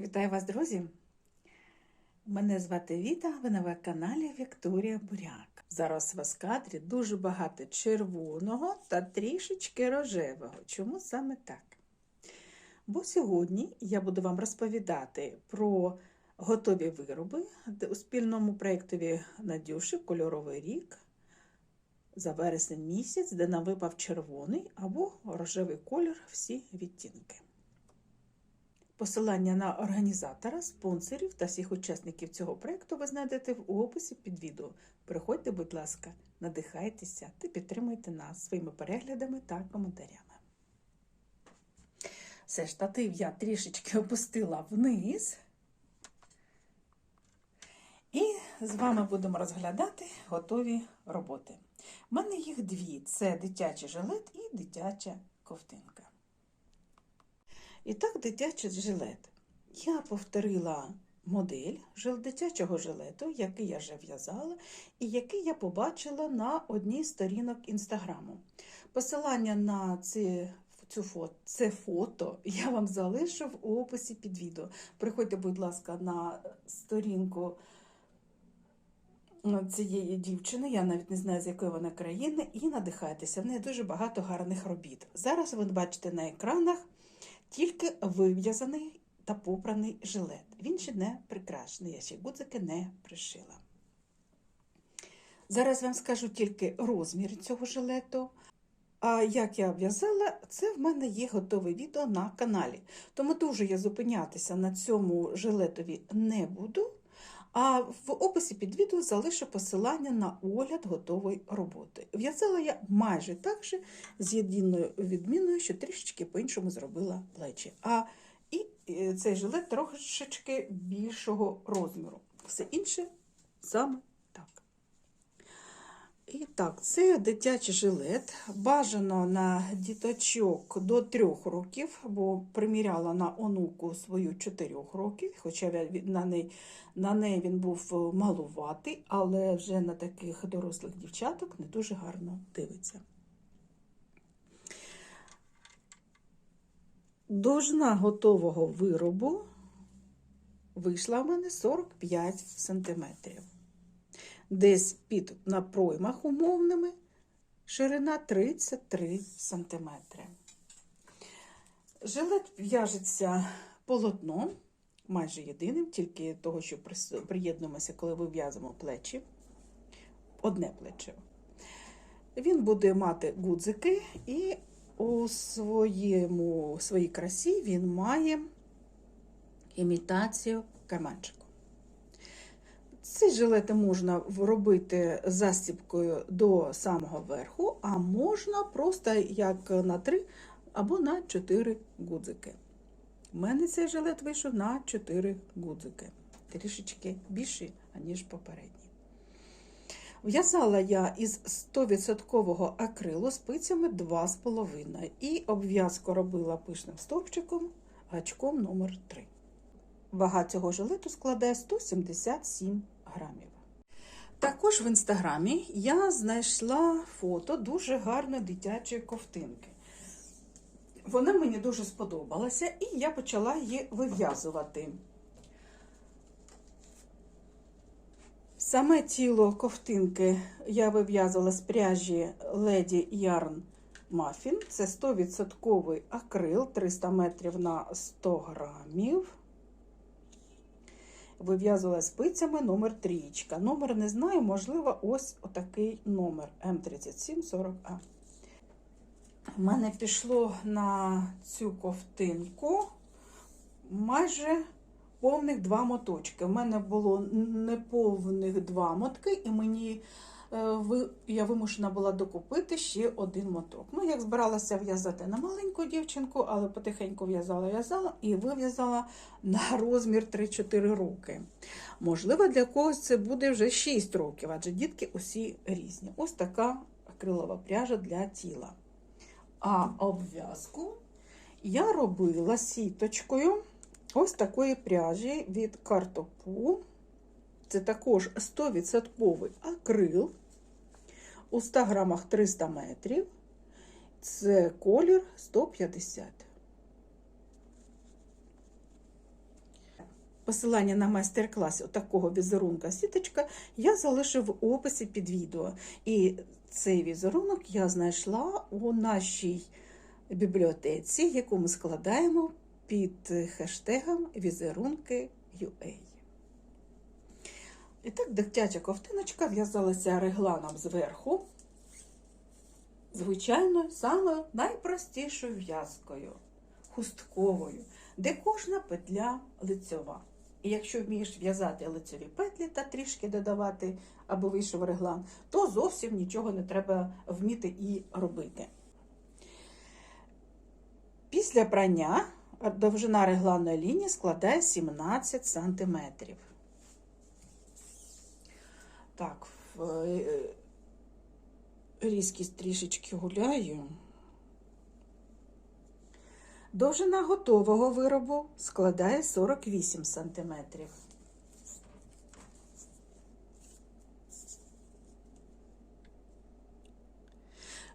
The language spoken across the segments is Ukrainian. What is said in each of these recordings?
Вітаю вас, друзі! Мене звати Віта, ви на каналі Вікторія Буряк. Зараз в кадрі дуже багато червоного та трішечки рожевого. Чому саме так? Бо сьогодні я буду вам розповідати про готові вироби у спільному проєктові Надюші Кольоровий рік за вересень місяць, де нам випав червоний або рожевий колір всі відтінки. Посилання на організатора, спонсорів та всіх учасників цього проєкту ви знайдете в описі під відео. Приходьте, будь ласка, надихайтеся та підтримуйте нас своїми переглядами та коментарями. Все, штатив я трішечки опустила вниз. І з вами будемо розглядати готові роботи. У мене їх дві: це дитячий жилет і дитяча ковтинка. І так, дитячий жилет. Я повторила модель дитячого жилету, який я вже в'язала, і який я побачила на одній з сторінок інстаграму. Посилання на ці, цю фото, це фото я вам залишу в описі під відео. Приходьте, будь ласка, на сторінку цієї дівчини, я навіть не знаю, з якої вона країни, і надихайтеся. В неї дуже багато гарних робіт. Зараз ви бачите на екранах тільки вив'язаний та попраний жилет. Він ще не прикрашений, я ще гудзики не пришила. Зараз вам скажу тільки розмір цього жилету. А як я в'язала, це в мене є готове відео на каналі. Тому дуже я зупинятися на цьому жилетові не буду. А в описі під відео залишу посилання на огляд готової роботи. В'язала я майже так же, з єдиною відміною, що трішечки по-іншому зробила плечі. А і цей жилет трошечки більшого розміру. Все інше саме і так, це дитячий жилет. Бажано на діточок до трьох років, бо приміряла на онуку свою чотирьох років, хоча на неї, на неї він був малуватий, але вже на таких дорослих дівчаток не дуже гарно дивиться. Довжина готового виробу вийшла в мене 45 сантиметрів десь під на проймах умовними, ширина 33 см. Жилет в'яжеться полотном, майже єдиним, тільки того, що приєднуємося, коли вив'язуємо плечі, одне плече. Він буде мати гудзики, і у своєму, своїй красі він має імітацію карманчику. Ці жилети можна робити застіпкою до самого верху, а можна просто як на 3 або на 4 гудзики. У мене цей жилет вийшов на 4 гудзики. Трішечки більший, аніж попередній. В'язала я із 100% акрилу спицями 2,5 і обв'язку робила пишним стовпчиком гачком номер 3 Вага цього жилету складає 177 грамів. Також в інстаграмі я знайшла фото дуже гарної дитячої ковтинки. Вона мені дуже сподобалася, і я почала її вив'язувати. Саме тіло ковтинки я вив'язувала з пряжі Lady Yarn Muffin. Це 100% акрил 300 метрів на 100 грамів вив'язувала спицями номер трієчка. Номер не знаю, можливо, ось отакий номер М3740А. У мене пішло на цю ковтинку майже повних два моточки. У мене було неповних два мотки, і мені я вимушена була докупити ще один моток. Ну, як збиралася в'язати на маленьку дівчинку, але потихеньку в'язала в'язала і вив'язала на розмір 3-4 роки. Можливо, для когось це буде вже 6 років, адже дітки усі різні. Ось така акрилова пряжа для тіла. А обв'язку я робила сіточкою ось такої пряжі від картопу. Це також 100% акрил. У 100 грамах 300 метрів. Це колір 150. посилання на майстер-клас такого візерунка сіточка я залишу в описі під відео. І цей візерунок я знайшла у нашій бібліотеці, яку ми складаємо під хештегом візерунки UA. І так, дитяча ковтиночка в'язалася регланом зверху, звичайно, саме найпростішою в'язкою, хустковою, де кожна петля лицьова. І якщо вмієш в'язати лицеві петлі та трішки додавати, аби вийшов реглан, то зовсім нічого не треба вміти і робити. Після прання довжина регланної лінії складає 17 см. Так, е, різкість трішечки гуляю. Довжина готового виробу складає 48 см.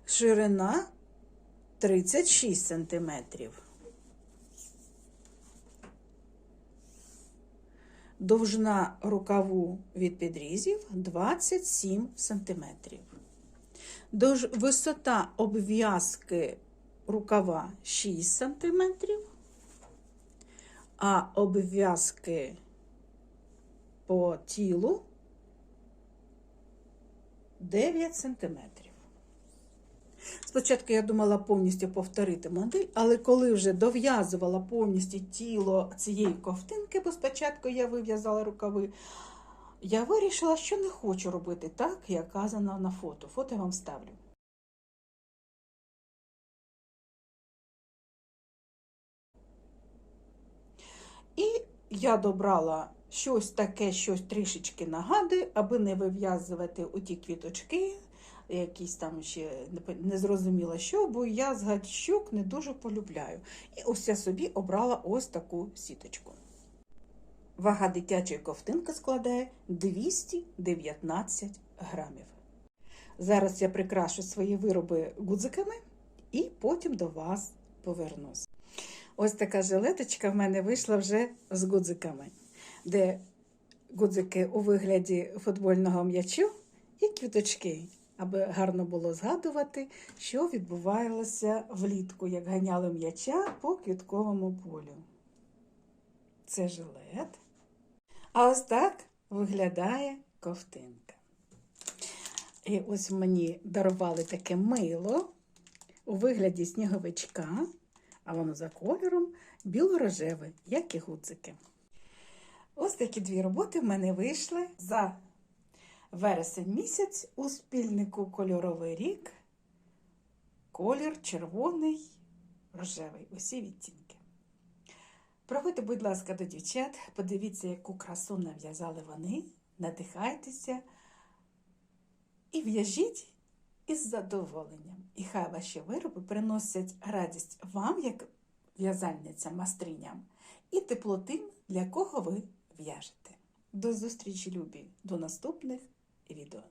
Ширина 36 см. Довжина рукаву від підрізів 27 см. Висота обв'язки рукава 6 см, а обв'язки по тілу 9 см. Спочатку я думала повністю повторити модель, але коли вже дов'язувала повністю тіло цієї ковтинки, бо спочатку я вив'язала рукави, я вирішила, що не хочу робити так, як казано на фото. Фото я вам ставлю. І я добрала щось таке, щось трішечки нагадує, аби не вив'язувати оті квіточки, якісь там ще не зрозуміла що, бо я з гачок не дуже полюбляю. І ось я собі обрала ось таку сіточку. Вага дитячої ковтинки складає 219 грамів. Зараз я прикрашу свої вироби гудзиками і потім до вас повернусь. Ось така жилеточка в мене вийшла вже з гудзиками, де гудзики у вигляді футбольного м'ячу і квіточки, аби гарно було згадувати, що відбувалося влітку, як ганяли м'яча по квітковому полю. Це жилет. А ось так виглядає ковтинка. І ось мені дарували таке мило у вигляді сніговичка, а воно за кольором біло-рожеве, як і гудзики. Ось такі дві роботи в мене вийшли за вересень місяць у спільнику кольоровий рік. Колір червоний, рожевий, усі відтінки. Проходьте, будь ласка, до дівчат, подивіться, яку красу нав'язали вони, надихайтеся і в'яжіть із задоволенням. І хай ваші вироби приносять радість вам, як в'язальницям, мастриням, і тепло тим, для кого ви в'яжете. До зустрічі, любі, до наступних відео.